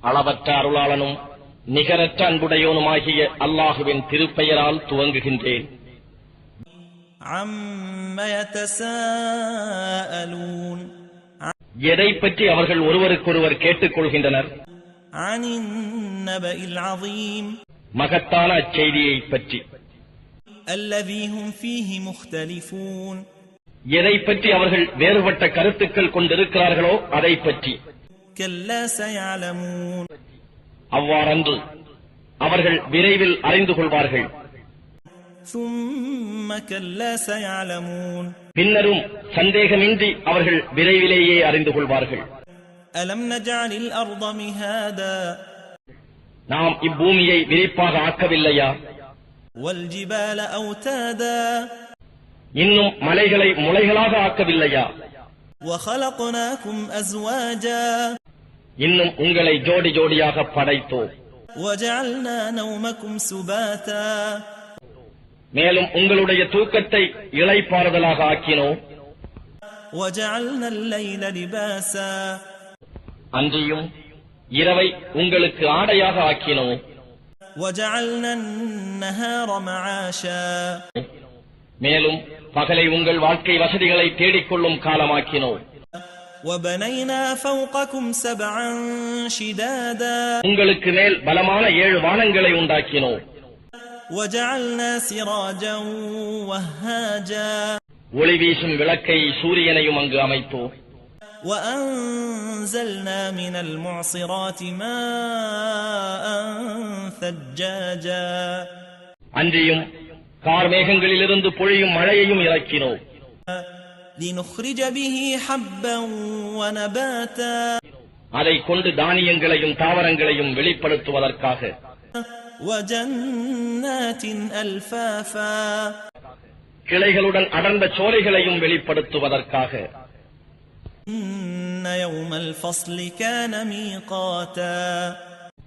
அளவற்ற அருளாளனும் நிகரற்ற அன்புடையோனுமாகிய அல்லாஹுவின் திருப்பெயரால் துவங்குகின்றேன். எதை பற்றி அவர்கள் ஒருவருக்கொருவர் கேட்டுக் கொள்கின்றனர்? மகத்தான அச்செய்தியை பற்றி. அல்லதீஹும் ஃபீஹி முஹ்தலிஃபூன் எதை பற்றி அவர்கள் வேறுபட்ட கருத்துக்கள் கொண்டிருக்கிறார்களோ அதை பற்றி كلا سيعلمون அவ்வாறன்று அவர்கள் விரைவில் அறிந்து கொள்வார்கள் ثم كلا سيعلمون பின்னரும் சந்தேகமின்றி அவர்கள் விரைவிலேயே அறிந்து கொள்வார்கள் ألم نجعل الأرض مهادا நாம் இப்பூமியை விரிப்பாக ஆக்கவில்லையா والجبال أوتادا இன்னும் மலைகளை முளைகளாக ஆக்கவில்லையா? இன்னும் உங்களை ஜோடி ஜோடியாக படைத்தோம். மேலும் உங்களுடைய தூக்கத்தை இளைப்பாறுதலாக ஆக்கினோம். அன்றியும் இரவை உங்களுக்கு ஆடையாக ஆக்கினோம். மேலும் பகலை உங்கள் வாழ்க்கை வசதிகளை தேடிக்கொள்ளும் காலமாக்கினோம் وبنينا فوقكم سبعا شدادا உங்களுக்கு மேல் பலமான ஏழு வானங்களை உண்டாக்கினோம் وجعلنا سراجا وهاجا ஒளி வீசும் விளக்கை சூரியனையும் அங்கு அமைத்தோம் وأنزلنا من المعصرات ماء ثجاجا அன்றியும் கார்மேகங்களிலிருந்து பொழியும் மழையையும் இறக்கினோம். அதை கொண்டு தானியங்களையும் தாவரங்களையும் வெளிப்படுத்துவதற்காக. கிளைகளுடன் அடர்ந்த சோலைகளையும் வெளிப்படுத்துவதற்காக.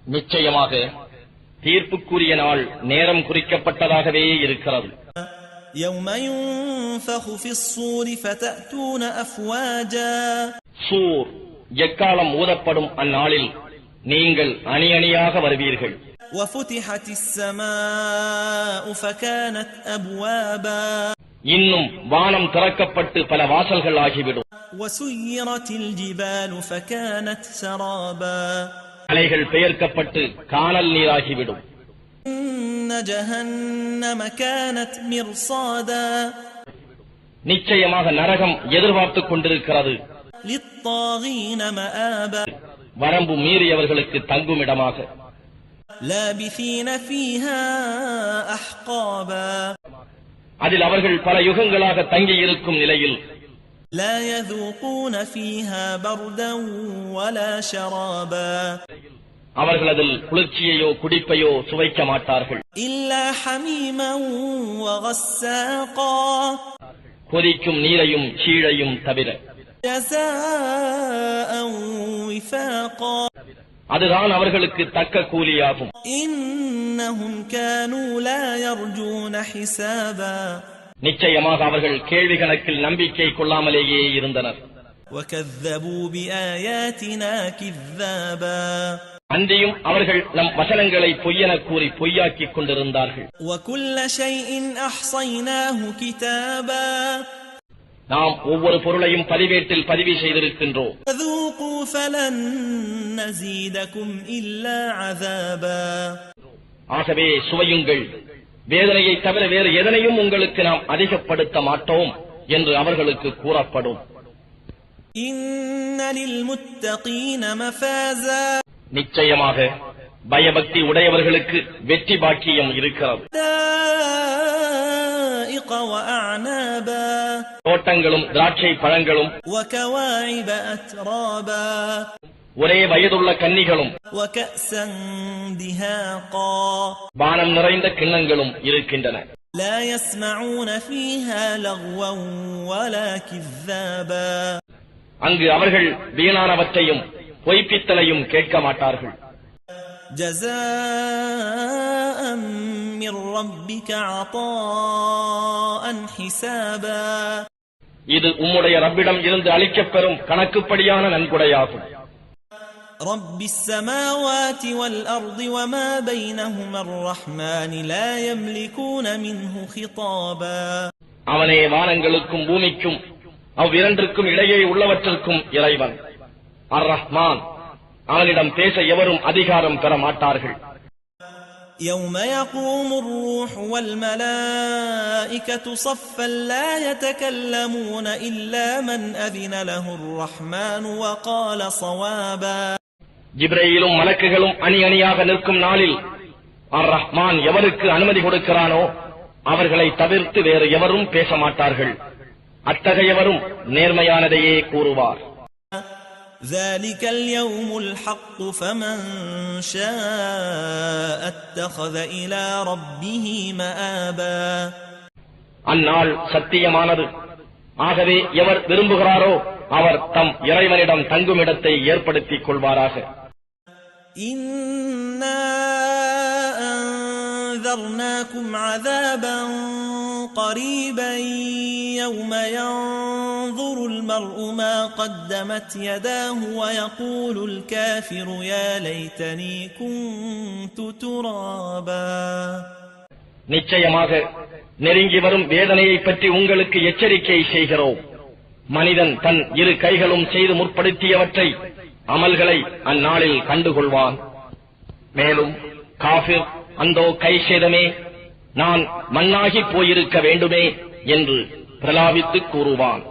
நிச்சயமாக தீர்ப்புக்குரிய நாள் நேரம் குறிக்கப்பட்டதாகவே இருக்கிறது يوم ينفخ في الصور فتأتون أفواجا சூர் எக்காலம் ஊதப்படும் அந்நாளில் நீங்கள் அணி அணியாக வருவீர்கள் وفتحت السماء فكانت أبوابا இன்னும் வானம் திறக்கப்பட்டு பல வாசல்கள் ஆகிவிடும் وسيرت الجبال فكانت سرابا அலைகள் பெயர்க்கப்பட்டு காணல் நீராகிவிடும். நிச்சயமாக நரகம் எதிர்பார்த்துக் கொண்டிருக்கிறது. வரம்பு மீறியவர்களுக்கு தங்குமிடமாக. அதில் அவர்கள் பல யுகங்களாக தங்கியிருக்கும் நிலையில் لا يذوقون فيها بردا ولا شرابا அவர்கள் அதில் குளிர்ச்சியையோ குடிப்பையோ சுவைக்க மாட்டார்கள் إلا حميما وغساقا கொதிக்கும் நீரையும் சீழையும் தவிர جزاء وفاقا அதுதான் அவர்களுக்கு தக்க கூலியாகும் நிச்சயமாக அவர்கள் கேள்வி கணக்கில் நம்பிக்கை கொள்ளாமலேயே இருந்தனர். அன்றியும் அவர்கள் நம் வசனங்களை பொய்யென கூறி பொய்யாக்கிக் கொண்டிருந்தார்கள். நாம் ஒவ்வொரு பொருளையும் பதிவேட்டில் பதிவு செய்திருக்கின்றோம். ஆகவே சுவையுங்கள். வேதனையை தவிர வேறு எதனையும் உங்களுக்கு நாம் அதிகப்படுத்த மாட்டோம் என்று அவர்களுக்கு கூறப்படும். நிச்சயமாக பயபக்தி உடையவர்களுக்கு வெற்றி பாக்கியம் இருக்கிறது. தோட்டங்களும் திராட்சை பழங்களும் ஒரே வயதுள்ள கன்னிகளும் வானம் நிறைந்த கிண்ணங்களும் இருக்கின்றன. அங்கு அவர்கள் வீணானவற்றையும் பொய்ப்பித்தலையும் கேட்க மாட்டார்கள். இது உம்முடைய ரப்பிடம் இருந்து அளிக்கப்பெறும் கணக்குப்படியான நன்கொடையாகும். رب السماوات والأرض وما بينهما الرحمن لا يملكون منه خطابا அவனே வானங்களுக்கும் பூமிக்கும் அவ்விரண்டிற்கும் இடையே உள்ளவற்றிற்கும் இறைவன் அர் ரஹ்மான் அவனிடம் பேச எவரும் அதிகாரம் பெற மாட்டார்கள் يوم يقوم الروح والملائكة صفا لا يتكلمون إلا من أذن له الرحمن وقال صوابا ஜிப்ரேயிலும் மலக்குகளும் அணி அணியாக நிற்கும் நாளில் அர் ரஹ்மான் எவருக்கு அனுமதி கொடுக்கிறானோ அவர்களை தவிர்த்து வேறு எவரும் பேச மாட்டார்கள் அத்தகையவரும் நேர்மையானதையே கூறுவார் ذلك اليوم الحق فمن شاء اتخذ إلى ربه مآبا அந்நாள் சத்தியமானது ஆகவே எவர் விரும்புகிறாரோ அவர் தம் இறைவனிடம் தங்குமிடத்தை ஏற்படுத்திக் கொள்வாராக إنا أنذرناكم عذابا قريبا يوم ينظر المرء ما قدمت يداه ويقول الكافر يا ليتني كنت ترابا நிச்சயமாக நெருங்கி வரும் வேதனையை பற்றி உங்களுக்கு எச்சரிக்கை செய்கிறோம் மனிதன் தன் இரு கைகளும் செய்து முற்படுத்தியவற்றை அமல்களை அந்நாளில் கண்டுகொள்வான். மேலும் காபிர் அந்தோ கைஷேதமே நான் மண்ணாகி போயிருக்க வேண்டுமே என்று பிரலாபித்து கூறுவான்.